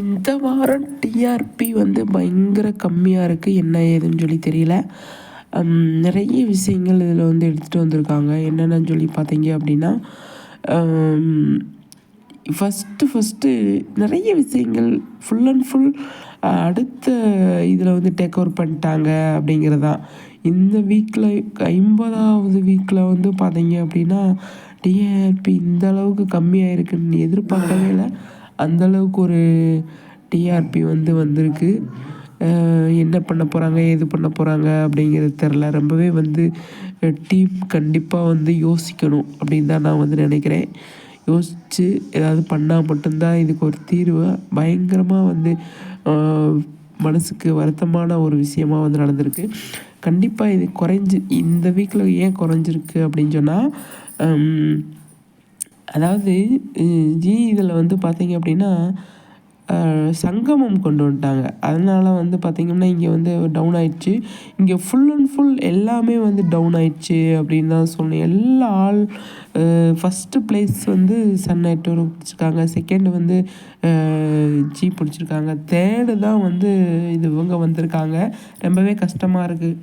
இந்த வாரம் டிஆர்பி வந்து பயங்கர கம்மியாக இருக்குது என்ன ஏதுன்னு சொல்லி தெரியல. நிறைய விஷயங்கள் இதில் வந்து எடுத்துகிட்டு வந்திருக்காங்க. என்னென்னு சொல்லி பார்த்தீங்க அப்படின்னா ஃபஸ்ட்டு ஃபஸ்ட்டு நிறைய விஷயங்கள் ஃபுல் அண்ட் ஃபுல் அடுத்த இதில் வந்து டேக் ஓவர் பண்ணிட்டாங்க அப்படிங்கிறது. தான் இந்த வீக்கில் ஐம்பதாவது வீக்கில் வந்து பார்த்தீங்க அப்படின்னா டிஆர்பி இந்த அளவுக்கு கம்மியாக இருக்குன்னு எதிர்பார்க்கவே இல்லை. அந்தளவுக்கு ஒரு டிஆர்பி வந்து வந்திருக்கு. என்ன பண்ண போகிறாங்க ஏது பண்ண போகிறாங்க அப்படிங்கிறது தெரில ரொம்பவே வந்து டீம் கண்டிப்பாக வந்து யோசிக்கணும் அப்படின்னு தான் நான் வந்து நினைக்கிறேன். யோசித்து ஏதாவது பண்ணால் மட்டும்தான் இதுக்கு ஒரு தீர்வு. பயங்கரமாக வந்து மனசுக்கு வருத்தமான ஒரு விஷயமா வந்து நடந்திருக்கு. கண்டிப்பாக இது குறைஞ்சி இந்த வீக்கில் ஏன் குறைஞ்சிருக்கு அப்படின்னு சொன்னால் அதாவது ஜி இதில் வந்து பார்த்தீங்க அப்படின்னா சங்கமம் கொண்டு வந்துட்டாங்க. அதனால் வந்து பார்த்திங்கன்னா இங்கே வந்து டவுன் ஆயிடுச்சு. இங்கே ஃபுல் அண்ட் ஃபுல் எல்லாமே வந்து டவுன் ஆயிடுச்சு அப்படின்னு தான் சொல்லணும். எல்லா ஆள் ஃபஸ்ட்டு ப்ளேஸ் வந்து சன் நெட்ஒர்க் பிடிச்சிருக்காங்க செகண்ட் வந்து ஜி பிடிச்சிருக்காங்க. தேர்டு தான் வந்து இது இவங்க வந்திருக்காங்க. ரொம்பவே கஷ்டமாக இருக்குது